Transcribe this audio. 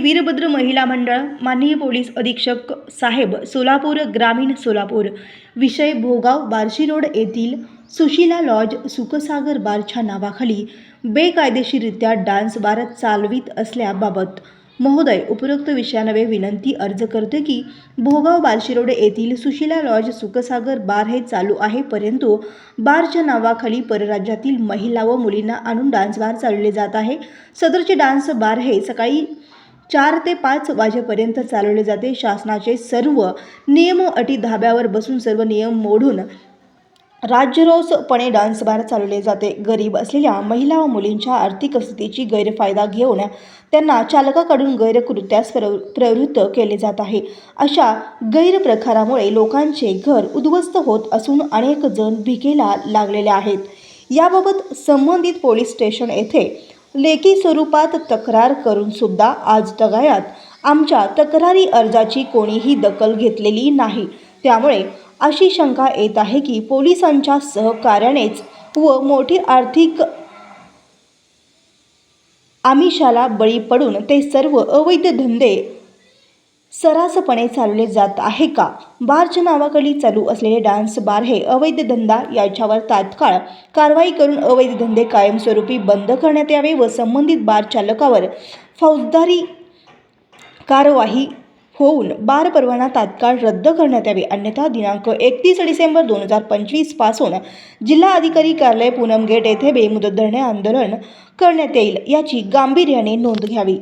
वीरभद्र महिला मंडळ माननीय पोलीस अधीक्षक साहेब सोलापूर ग्रामीण सोलापूर विषय भोगाव बार्शी रोड येथील सुशिला लॉज सुखसागर बारच्या नावाखाली बेकायदेशीररित्या डान्स बार चालवित असल्याबाबत महोदय उपरोक्त विषयानवे विनंती अर्ज करते की भोगाव बार्शी रोड येथील सुशिला लॉज सुखसागर बार हे चालू आहे परंतु बारच्या नावाखाली परराज्यातील महिला व मुलींना आणून डान्स बार चालवले जात आहे. सदरचे डान्स बार हे सकाळी चार ते पाच वाजेपर्यंत चालवले जाते. शासनाचे सर्व नियम अटी धाब्यावर बसून सर्व नियम मोडून राज्यरोसपणे डान्स बार चालवले जाते. गरीब असलेल्या महिला व मुलींच्या आर्थिक स्थितीची गैरफायदा घेऊन त्यांना चालकाकडून गैरकृत्यास प्रव प्रवृत्त केले जात आहे. अशा गैरप्रकारामुळे लोकांचे घर उद्ध्वस्त होत असून अनेक जण भिकेला लागलेले आहेत. याबाबत संबंधित पोलीस स्टेशन येथे लेखी स्वरूपात तक्रार करून सुद्धा आज तगायात. आमच्या तक्रारी अर्जाची कोणीही दखल घेतलेली नाही. त्यामुळे अशी शंका येत आहे की पोलिसांच्या सहकार्यानेच व मोठी आर्थिक आमिषाला बळी पडून ते सर्व अवैध धंदे सरासपणे चालवले जात आहे का? बारच्या नावाखाली चालू असलेले डान्स बार हे अवैध धंदा याच्यावर तात्काळ कारवाई करून अवैध धंदे कायमस्वरूपी बंद करण्यात यावे व संबंधित बार चालकावर फौजदारी कारवाई होऊन बार परवाना तात्काळ रद्द करण्यात यावे. अन्यथा दिनांक एकतीस डिसेंबर दोन हजार पंचवीसपासून जिल्हा अधिकारी कार्यालय पूनम गेट येथे बेमुदत धरणे आंदोलन करण्यात येईल याची गांभीर्याने नोंद घ्यावी.